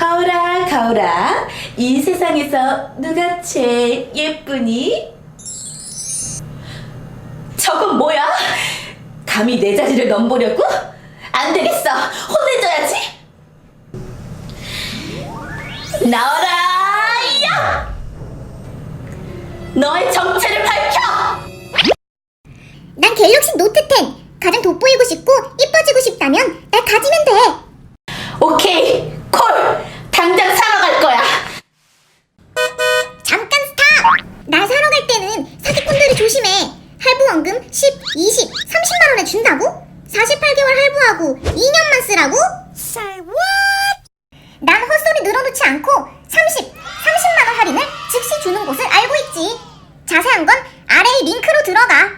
가오라 가오라 이 세상에서 누가 제일 예쁘니? 저건 뭐야? 감히 내 자리를 넘보려고? 안 되겠어 혼내줘야지 나와라 야! 너의 정체를 밝혀! 난 갤럭시 노트 10 가장 돋보이고 싶고 이뻐지고 싶다면 날 가지면 돼 오케이 콜 당장 사러 갈 거야 잠깐 스탑 날 사러 갈 때는 사기꾼들이 조심해 할부원금 10, 20, 30만 원에 준다고? 48개월 할부하고 2년만 쓰라고? Say what? 난 헛소리 늘어놓지 않고 30, 30만 원 할인을 즉시 주는 곳을 알고 있지 자세한 건 아래의 링크로 들어가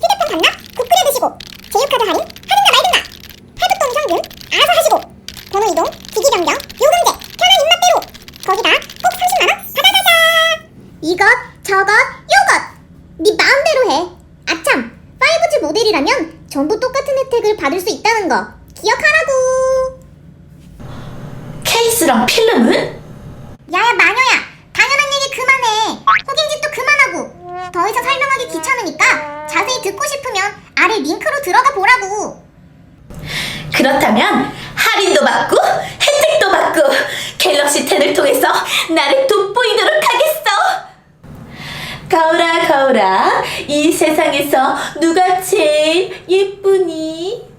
휴대폰 반납 곧 뿌려드시고 제휴카드 할인 할인다 말든다 할부돈 현금 알아서 하시고 번호 이동 기기 변경 요금제 편한 입맛대로 거기다 꼭 30만 원 받아가자 이것 저것 요것. 네 마음대로 해. 아참 5G 모델이라면 전부 똑같은 혜택을 받을 수 있다는 거 기억하라고. 케이스랑 필름은? 야야 마녀야. 당연한 얘기 그만해. 호갱짓도 그만하고. 더 이상 설명하기 귀찮으니까 자세히 듣고 싶으면 아래 링크로 들어가 보라고. 그렇다면 할인도 받고 혜택도 받고 갤럭시 10을 통해서 나를 돋보이도록 하겠어 가오라 이 세상에서 누가 제일 예쁘니?